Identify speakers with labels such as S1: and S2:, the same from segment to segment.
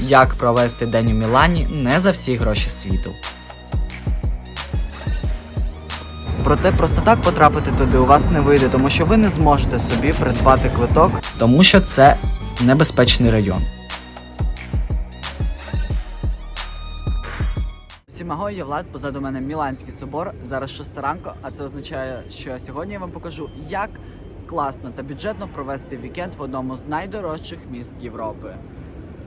S1: як провести день у Мілані не за всі гроші світу. Проте просто так потрапити туди у вас не вийде, тому що ви не зможете собі придбати квиток, тому що це небезпечний район. Всімаго, я Влад, позаду мене Міланський собор. Зараз 6 ранку, а це означає, що сьогодні я вам покажу, як класно та бюджетно провести вікенд в одному з найдорожчих міст Європи.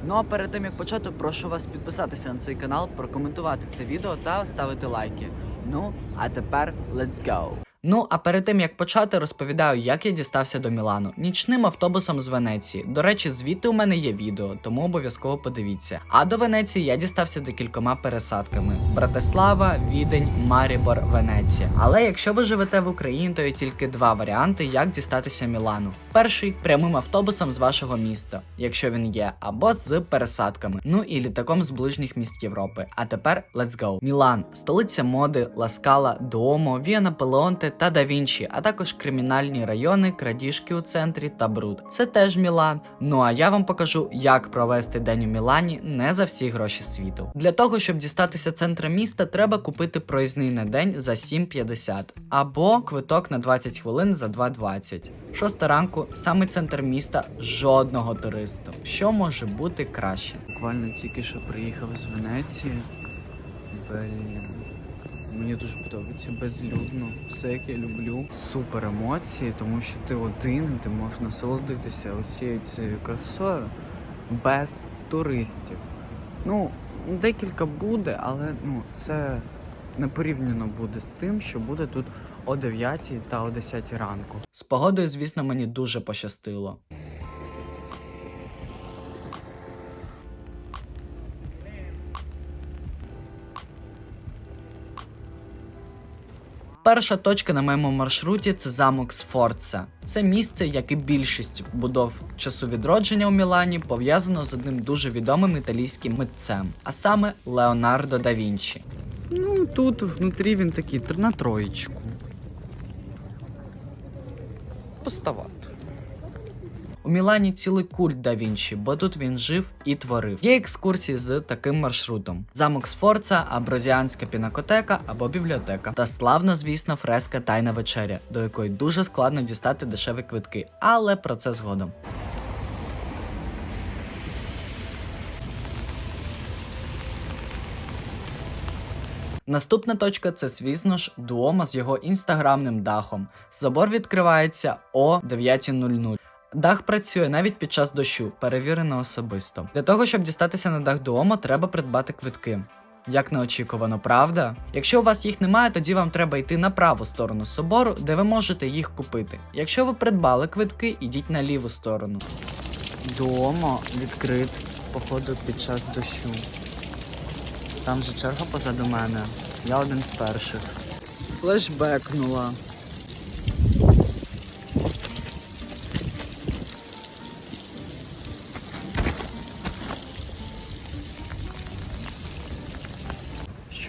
S1: Ну а перед тим як почати, прошу вас підписатися на цей канал, прокоментувати це відео та ставити лайки. Ну, а тепер let's go! Ну, а перед тим як почати, розповідаю, як я дістався до Мілану нічним автобусом з Венеції. До речі, звідти у мене є відео, тому обов'язково подивіться. А до Венеції я дістався декількома пересадками: Братислава, Відень, Марібор, Венеція. Але якщо ви живете в Україні, то є тільки два варіанти, як дістатися Мілану. Перший прямим автобусом з вашого міста, якщо він є, або з пересадками. Ну і літаком з ближніх міст Європи. А тепер let's go. Мілан, столиця моди, Ласкала, Дуомо, Віана Пелеонте та Да Вінчі, а також кримінальні райони, крадіжки у центрі та бруд. Це теж Мілан. Ну а я вам покажу, як провести день у Мілані не за всі гроші світу. Для того, щоб дістатися центра міста, треба купити проїзний на день за 7,50 або квиток на 20 хвилин за 2,20. Шоста ранку, саме центр міста, жодного туристу. Що може бути краще? Буквально тільки що приїхав з Венеції. Блін. Мені дуже подобається безлюдно, все як я люблю. Супер емоції, тому що ти один, ти можеш насолодитися оцією цією красою без туристів. Ну, декілька буде, але ну, це не порівняно буде з тим, що буде тут о 9 та о 10 ранку. З погодою, звісно, мені дуже пощастило. Перша точка на моєму маршруті це замок Сфорца. Це місце, як і більшість будов часу відродження у Мілані, пов'язано з одним дуже відомим італійським митцем, а саме Леонардо да Вінчі. Ну тут внутрі він такий на троєчку. Поставати. У Мілані цілий культ да Вінчі, бо тут він жив і творив. Є екскурсії з таким маршрутом: замок Сфорца, Аброзіанська пінакотека або бібліотека. Та славно, звісно, фреска Тайна вечеря, до якої дуже складно дістати дешеві квитки, але про це згодом. Наступна точка це, звісно ж, Дуомо з його інстаграмним дахом. Собор відкривається о 9.00. Дах працює навіть під час дощу, перевірено особисто. Для того, щоб дістатися на дах Дуомо, треба придбати квитки. Як неочікувано, правда? Якщо у вас їх немає, тоді вам треба йти на праву сторону собору, де ви можете їх купити. Якщо ви придбали квитки, ідіть на ліву сторону. Дуомо відкрит, походу, під час дощу. Там же черга позаду мене. Я один з перших. Флешбекнула.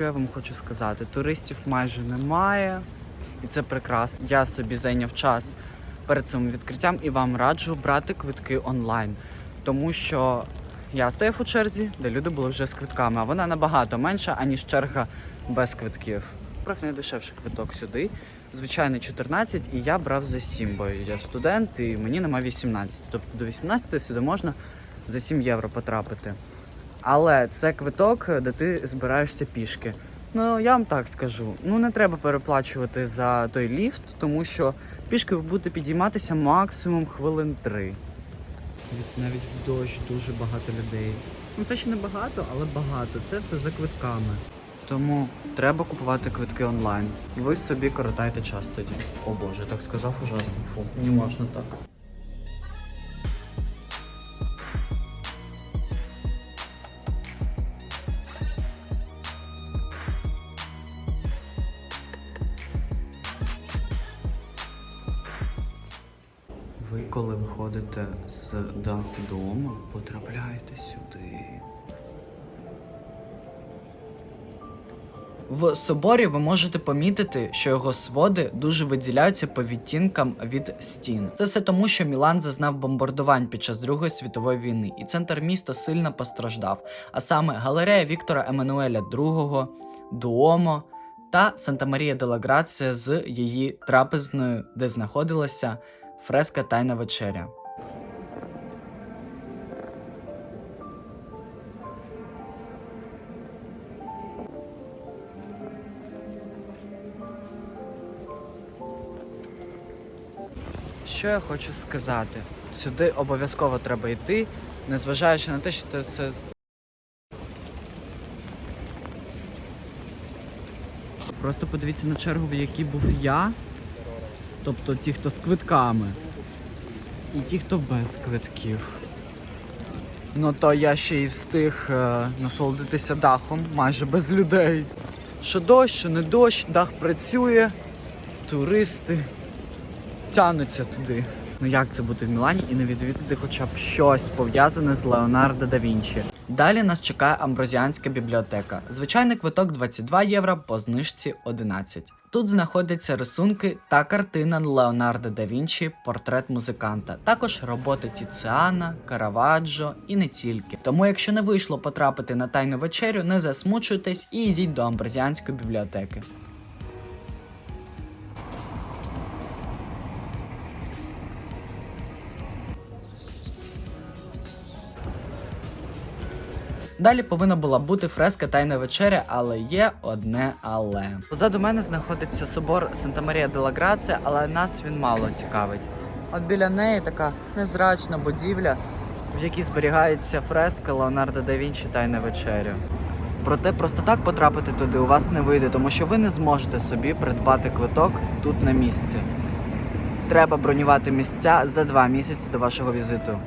S1: Що я вам хочу сказати? Туристів майже немає, і це прекрасно. Я собі зайняв час перед цим відкриттям і вам раджу брати квитки онлайн, тому що я стояв у черзі, де люди були вже з квитками, а вона набагато менша, аніж черга без квитків. Брав найдешевший квиток сюди. Звичайний 14, і я брав за 7, бо я студент і мені нема 18. Тобто до 18 сюди можна за 7 євро потрапити. Але це квиток, де ти збираєшся пішки. Ну я вам так скажу: ну не треба переплачувати за той ліфт, тому що пішки ви будете підійматися максимум хвилин три. Це навіть в дощ дуже багато людей. Ну це ще не багато, але багато. Це все за квитками. Тому треба купувати квитки онлайн. Ви собі коротайте час тоді. О боже, я так сказав ужасно. Фу, не можна так. Коли виходите з даху дому, потрапляєте сюди. В соборі ви можете помітити, що його своди дуже виділяються по відтінкам від стін. Це все тому, що Мілан зазнав бомбардувань під час Другої світової війни, і центр міста сильно постраждав. А саме галерея Віктора Еммануеля II, Дуомо та Санта Марія де ла з її трапезною, де знаходилася фреска Тайна вечеря. Що я хочу сказати? Сюди обов'язково треба йти, незважаючи на те, що це-. Просто подивіться на чергу, в якій був я. Тобто ті, хто з квитками. І ті, хто без квитків. Ну то я ще й встиг е, насолодитися дахом майже без людей. Що дощ, що не дощ, дах працює, туристи тянуться туди. Ну як це бути в Мілані і не відвідати хоча б щось пов'язане з Леонардо да Вінчі? Далі нас чекає Амброзіанська бібліотека. Звичайний квиток 22 євро по знижці 11. Тут знаходяться рисунки та картина Леонардо да Вінчі Портрет музиканта, також роботи Тіціана, Караваджо і не тільки. Тому, якщо не вийшло потрапити на тайну вечерю, не засмучуйтесь і йдіть до Амбразіанської бібліотеки. Далі повинна була бути фреска Тайна вечеря, але є одне але. Позаду мене знаходиться собор Санта Марія де ла Грація, але нас він мало цікавить. От біля неї така незрачна будівля, в якій зберігається фреска Леонардо да Вінчі Тайна вечеря. Проте просто так потрапити туди у вас не вийде, тому що ви не зможете собі придбати квиток тут на місці. Треба бронювати місця за два місяці до вашого візиту.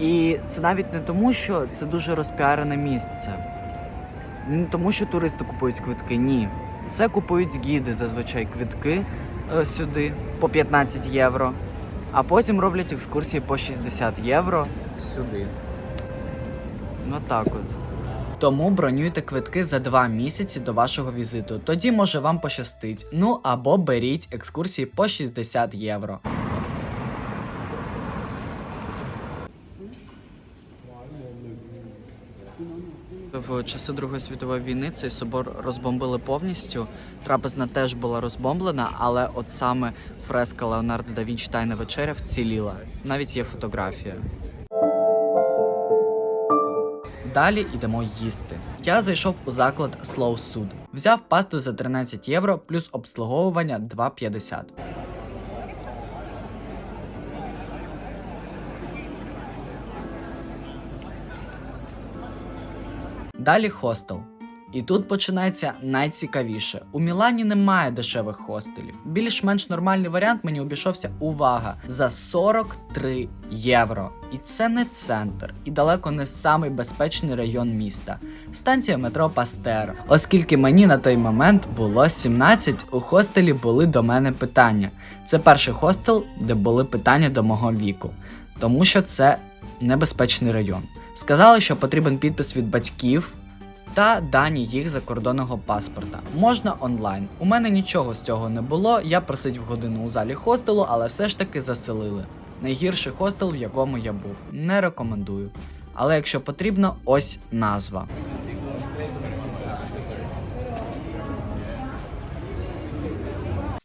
S1: І це навіть не тому, що це дуже розпіарене місце. Не тому, що туристи купують квитки, ні. Це купують гіди зазвичай квитки е, сюди по 15 євро, а потім роблять екскурсії по 60 євро сюди. Ну так от. Тому бронюйте квитки за два місяці до вашого візиту. Тоді може вам пощастить. Ну або беріть екскурсії по 60 євро. Часи Другої світової війни цей собор розбомбили повністю. Трапезна теж була розбомблена, але от саме фреска Леонардо да Вінчі Тайна вечеря вціліла. Навіть є фотографія. Далі йдемо їсти. Я зайшов у заклад Slow Food. Взяв пасту за 13 євро плюс обслуговування 2,50. Далі хостел. І тут починається найцікавіше. У Мілані немає дешевих хостелів. Більш-менш нормальний варіант мені обійшовся увага за 43 євро. І це не центр, і далеко не самий безпечний район міста. Станція метро Пастер. Оскільки мені на той момент було 17, у хостелі були до мене питання. Це перший хостел, де були питання до мого віку, тому що це небезпечний район. Сказали, що потрібен підпис від батьків та дані їх закордонного паспорта. Можна онлайн. У мене нічого з цього не було. Я просидів годину у залі хостелу, але все ж таки заселили. Найгірший хостел, в якому я був. Не рекомендую. Але якщо потрібно, ось назва.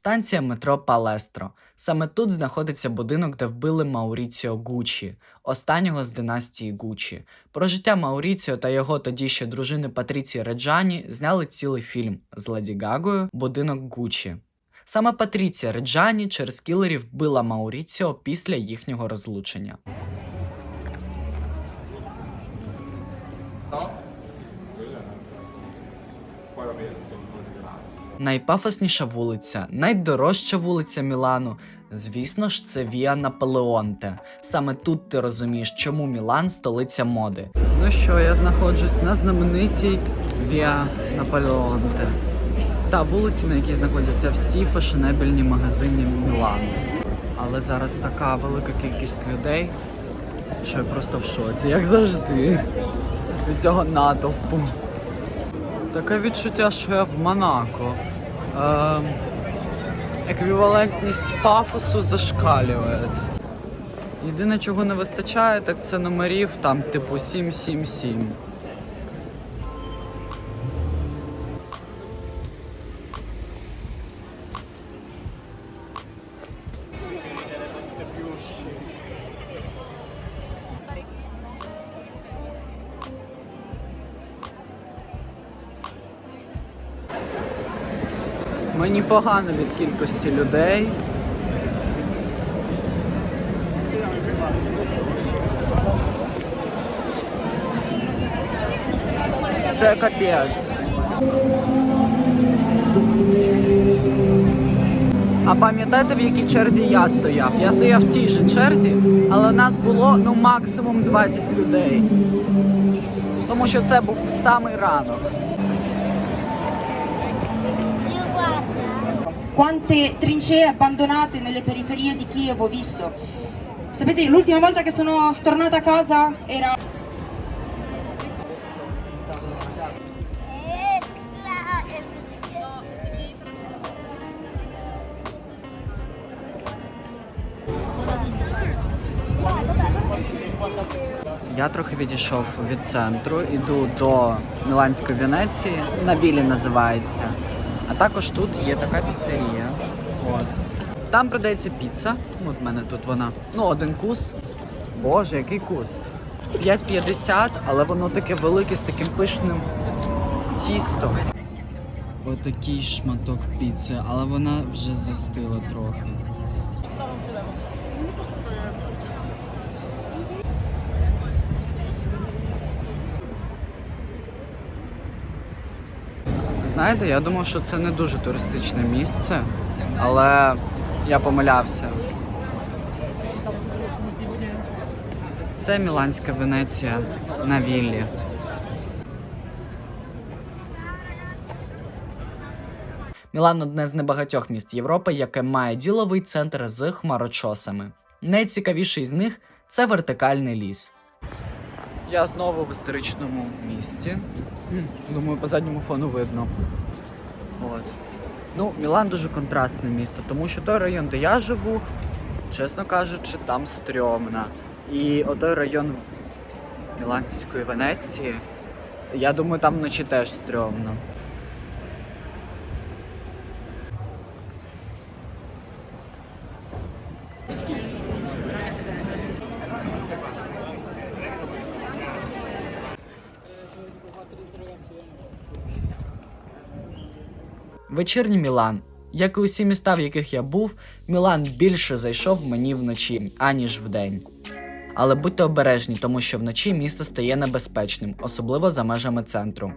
S1: Станція метро Палестро. Саме тут знаходиться будинок, де вбили Мауріціо Гуччі, останнього з династії Гуччі. Про життя Мауріціо та його тоді ще дружини Патріції Реджані зняли цілий фільм з Леді Гагою Будинок Гуччі. Саме Патріція Реджані через кілерів вбила Мауріціо після їхнього розлучення. Найпафосніша вулиця, найдорожча вулиця Мілану. Звісно ж, це Віа Наполеонте. Саме тут ти розумієш, чому Мілан столиця моди. Ну що, я знаходжусь на знаменитій Віа Наполеонте. Та вулиці, на якій знаходяться всі фешенебельні магазини Мілану. Але зараз така велика кількість людей, що я просто в шоці, як завжди. Від цього натовпу. Таке відчуття, що я в Монако. Е, еквівалентність пафосу зашкалює. Єдине, чого не вистачає, так це номерів там типу 777. Мені погано від кількості людей. Це капець. А пам'ятаєте, в якій черзі я стояв? Я стояв в тій же черзі, але нас було ну максимум 20 людей. Тому що це був самий ранок.
S2: quante trincee abbandonate nelle periferie di Kiev ho visto. Sapete, l'ultima volta che sono tornata a casa era
S1: Я трохи відійшов від центру, іду до Міланської Венеції, на вілі називається. А також тут є така піцерія. От. Там продається піца. От в мене тут вона. Ну, один кус. Боже, який кус. 5,50, але воно таке велике з таким пишним тістом. Отакий шматок піци, але вона вже застила трохи. Знаєте, я думав, що це не дуже туристичне місце, але я помилявся. Це Міланська Венеція на віллі. Мілан одне з небагатьох міст Європи, яке має діловий центр з хмарочосами. Найцікавіший з них це вертикальний ліс. Я знову в історичному місті. Думаю, по задньому фону видно. От. Ну, Мілан дуже контрастне місто, тому що той район, де я живу, чесно кажучи, там стрьомно. І отой район Міланської Венеції, я думаю, там вночі теж стрьомно. Вечірній Мілан. Як і усі міста, в яких я був, Мілан більше зайшов мені вночі, аніж вдень. Але будьте обережні, тому що вночі місто стає небезпечним, особливо за межами центру.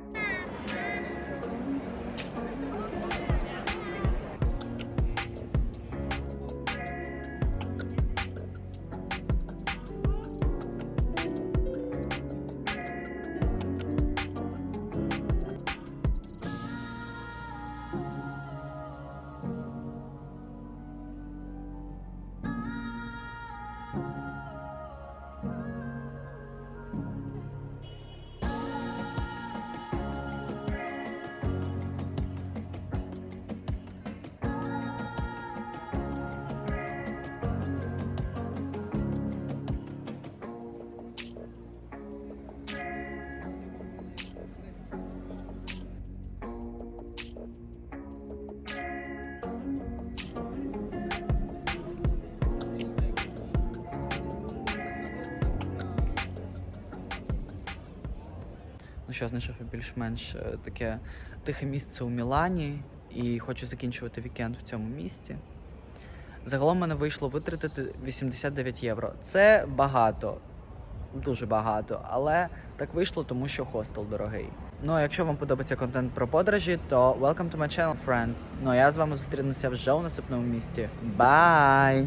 S1: Ну що, знайшов більш-менш е, таке тихе місце у Мілані і хочу закінчувати вікенд в цьому місті. Загалом мене вийшло витратити 89 євро. Це багато, дуже багато, але так вийшло, тому що хостел дорогий. Ну а якщо вам подобається контент про подорожі, то welcome to my channel, friends. Ну а я з вами зустрінуся вже у наступному місті. Бай!